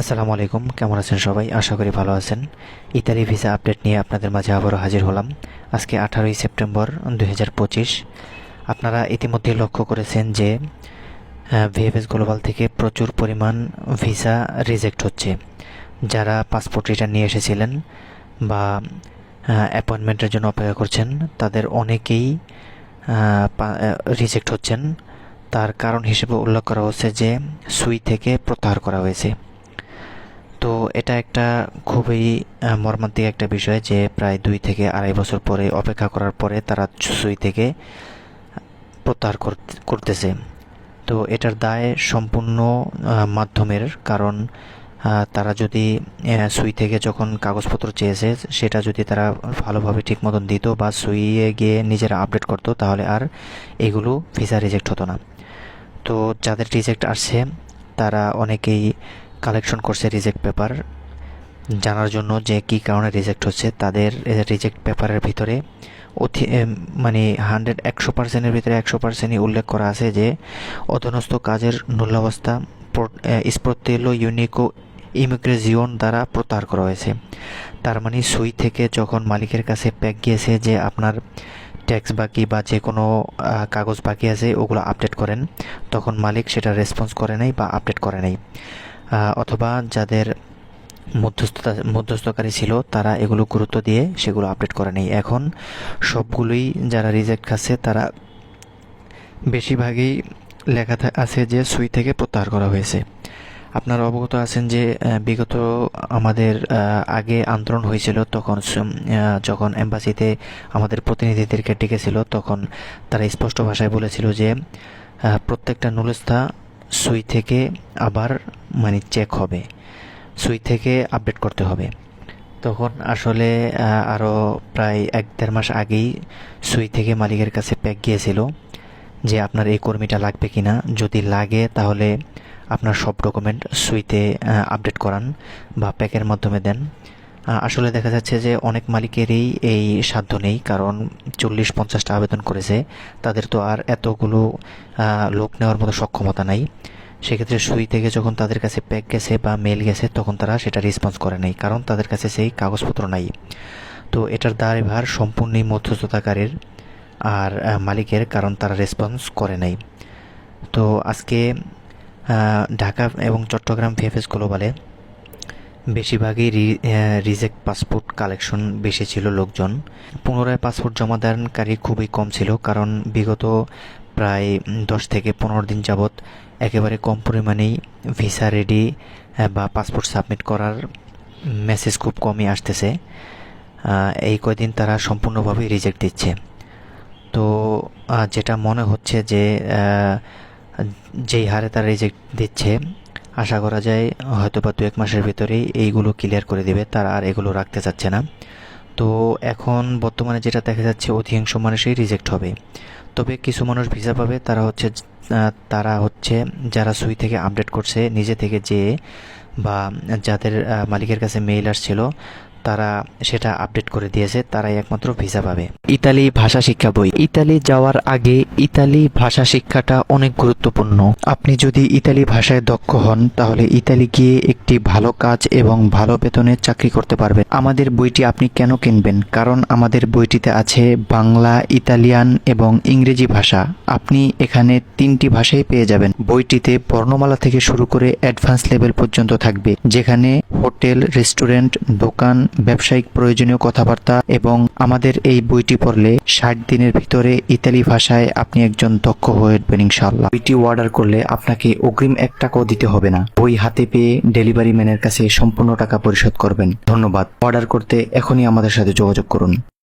আসসালামু আলাইকুম, কেমন আছেন সবাই? আশা করি ভালো আছেন। ইতালি ভিসা আপডেট নিয়ে আপনাদের মাঝে আবারও হাজির হলাম। আজকে আঠারোই সেপ্টেম্বর দু হাজার পঁচিশ। আপনারা ইতিমধ্যে লক্ষ্য করেছেন যে ভিএফএস গ্লোবাল থেকে প্রচুর পরিমাণ ভিসা রিজেক্ট হচ্ছে। যারা পাসপোর্ট রিটার্ন নিয়ে এসেছিলেন বা অ্যাপয়েন্টমেন্টের জন্য অপেক্ষা করছেন, তাদের অনেকেই রিজেক্ট হচ্ছেন। তার কারণ হিসেবে উল্লেখ করা হচ্ছে যে, সুই থেকে প্রত্যাহার করা হয়েছে। তো এটা একটা খুবই মর্মান্তিক একটা বিষয় যে প্রায় দুই থেকে আড়াই বছর পরে অপেক্ষা করার পরে তারা সুই থেকে প্রত্যাহার করতে- করতেছে। তো এটার দায় সম্পূর্ণ মাধ্যমের কারণ তারা যদি সুই থেকে যখন কাগজপত্র চেয়েছে, সেটা যদি তারা ভালোভাবে ঠিক মতন দিত বা সুইয়ে গিয়ে নিজেরা আপডেট করতো, তাহলে আর এগুলো ভিসা রিজেক্ট হতো না। তো যাদের রিজেক্ট আসছে, তারা অনেকেই কালেকশন করছে রিজেক্ট পেপার জানার জন্য যে কী কারণে রিজেক্ট হচ্ছে, তাদের রিজেক্ট পেপারের ভিতরে অতি মানে হান্ড্রেড একশো পার্সেন্টের ভিতরে একশো পার্সেন্টই উল্লেখ করা আছে যে অধনস্থ কাজের মূল্যাবস্থা স্প্রতেলো ইউনিকো ইমিগ্রেজিয়ন দ্বারা প্রত্যাহার করা হয়েছে। তার মানে সুই থেকে যখন মালিকের কাছে প্যাক গিয়েছে যে আপনার ট্যাক্স বাকি বা যে কোনো কাগজ বাকি আছে, ওগুলো আপডেট করেন, তখন মালিক সেটা রেসপন্স করে নাই বা আপডেট করে নাই। অথবা যাদের মধ্যস্থতা, মধ্যস্থকারী ছিল, তারা এগুলো গুরুত্ব দিয়ে সেগুলো আপডেট করে নেই। এখন সবগুলোই যারা রিজেক্ট খাচ্ছে তারা বেশিরভাগই লেখা আছে যে সুই থেকে প্রত্যাহার করা হয়েছে। আপনারা অবগত আছেন যে বিগত আমাদের আগে আন্দোলন হয়েছিল তখন যখন এম্বাসিতে আমাদের প্রতিনিধিদেরকে ডেকেছিল, তখন তারা স্পষ্ট ভাষায় বলেছিল যে প্রত্যেকটা নুলস্থা সুই থেকে আবার মানে চেক হবে। সুই থেকে আপডেট করতে হবে। তখন আসলে আরও প্রায় এক দেড় মাস আগেই সুই থেকে মালিকের কাছে প্যাক গিয়েছিল যে আপনার এই কর্মীটা লাগবে কি না যদি লাগে, তাহলে আপনার সব ডকুমেন্ট সুইতে আপডেট করান বা প্যাকের মাধ্যমে দেন। আসলে দেখা যাচ্ছে যে অনেক মালিকেরই এই সাধ্য নেই, কারণ চল্লিশ পঞ্চাশটা আবেদন করেছে। তাদের তো আর এতগুলো লোক নেওয়ার মতো সক্ষমতা নাই। সেক্ষেত্রে সুই থেকে যখন তাদের কাছে প্যাক গেছে বা মেল গেছে, তখন তারা সেটা রেসপন্স করে নাই, কারণ তাদের কাছে সেই কাগজপত্র নাই। তো এটার দায়ভার সম্পূর্ণই মধ্যস্থতাকারীর আর মালিকের, কারণ তারা রেসপন্স করে নাই। তো আজকে ঢাকা এবং চট্টগ্রাম ভিএফএস গ্লোবালে বেশিরভাগই রিজেক্ট পাসপোর্ট কালেকশন বেশি ছিল লোকজন। পুনরায় পাসপোর্ট জমাদানকারী খুবই কম ছিল, কারণ বিগত প্রায় দশ থেকে পনেরো দিন যাবৎ একেবারে কম পরিমাণেই ভিসা রেডি বা পাসপোর্ট সাবমিট করার মেসেজ খুব কমই আসতেছে। এই কয়দিন তারা সম্পূর্ণভাবে রিজেক্ট দিচ্ছে। তো যেটা মনে হচ্ছে যে যেই হারে তারা রিজেক্ট দিচ্ছে আশা করা যায় হয়তো বা দু এক মাসের ভিতরেই এইগুলো ক্লিয়ার করে দেবে, তারা আর এগুলো রাখতে চাচ্ছে না। তো এখন বর্তমানে যেটা দেখা যাচ্ছে, অধিকাংশ মানুষই রিজেক্ট হবে। তবে কিছু মানুষ ভিসা পাবে, তারা হচ্ছে তারা হচ্ছে যারা সুই থেকে আপডেট করছে, নিজে থেকে যে বা যাদের মালিকের কাছে মেইল আসছিল তারা সেটা আপডেট করে দিয়েছে, তারাই একমাত্র ভিসা পাবে। ইতালি ভাষা শিক্ষা বই। ইতালি যাওয়ার আগে ইতালি ভাষা শিক্ষাটা অনেক গুরুত্বপূর্ণ। আপনি যদি ইতালি ভাষায় দক্ষ হন, তাহলে ইতালি গিয়ে একটি ভালো কাজ এবং ভালো বেতনে চাকরি করতে পারবেন। আমাদের বইটি আপনি কেন কিনবেন? কারণ আমাদের বইটিতে আছে বাংলা, ইতালিয়ান এবং ইংরেজি ভাষা। আপনি এখানে তিনটি ভাষাই পেয়ে যাবেন। বইটিতে বর্ণমালা থেকে শুরু করে অ্যাডভান্স লেভেল পর্যন্ত থাকবে, যেখানে হোটেল রেস্টুরেন্ট দোকান ব্যবসায়িক প্রয়োজনীয় কথাবার্তা এবং আমাদের এই বইটি পড়লে ষাট দিনের ভিতরে ইতালি ভাষায় আপনি একজন দক্ষ হয়ে উঠবেন ইনশাল্লাহ বইটি অর্ডার করলে আপনাকে অগ্রিম এক টাকাও দিতে হবে না। বই হাতে পেয়ে ডেলিভারি ম্যানের কাছে সম্পূর্ণ টাকা পরিশোধ করবেন। ধন্যবাদ। অর্ডার করতে এখনই আমাদের সাথে যোগাযোগ করুন।